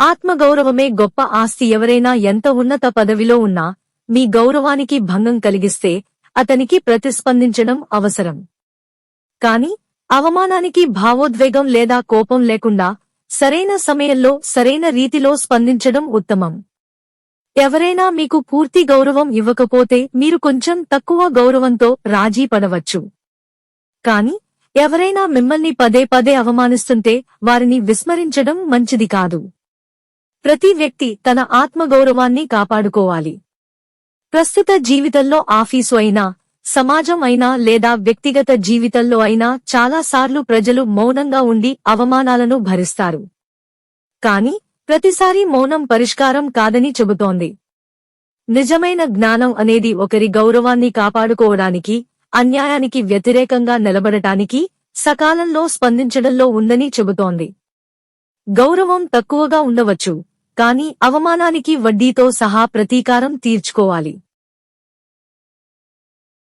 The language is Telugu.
ఆత్మగౌరవమే గొప్ప ఆస్తి ఎవరైనా ఎంత ఉన్నత పదవిలో ఉన్నా మీ గౌరవానికి భంగం కలిగిస్తే అతనికి ప్రతిస్పందించడం అవసరం. కాని అవమానానికి భావోద్వేగం లేదా కోపం లేకుండా సరైన సమయంలో సరైన రీతిలో స్పందించడం ఉత్తమం. ఎవరైనా మీకు పూర్తి గౌరవం ఇవ్వకపోతే మీరు కొంచెం తక్కువ గౌరవంతో రాజీ పడవచ్చు. కాని ఎవరైనా మిమ్మల్ని పదే పదే అవమానిస్తుంటే వారిని విస్మరించడం మంచిది కాదు. ప్రతి వ్యక్తి తన ఆత్మగౌరవాన్ని కాపాడుకోవాలి. ప్రస్తుత జీవితంలో ఆఫీసు అయినా సమాజం అయినా లేదా వ్యక్తిగత జీవితంలో అయినా చాలాసార్లు ప్రజలు మౌనంగా ఉండి అవమానాలను భరిస్తారు. కాని ప్రతిసారి మౌనం పరిష్కారం కాదని చెబుతోంది. నిజమైన జ్ఞానం అనేది ఒకరి గౌరవాన్ని కాపాడుకోవడానికి అన్యాయానికి వ్యతిరేకంగా నిలబడటానికి సకాలంలో స్పందించడంలో ఉందని చెబుతోంది. గౌరవం తక్కువగా ఉండవచ్చు. కాని అవమానానికి వడ్డీతో సహా ప్రతీకారం తీర్చుకోవాలి.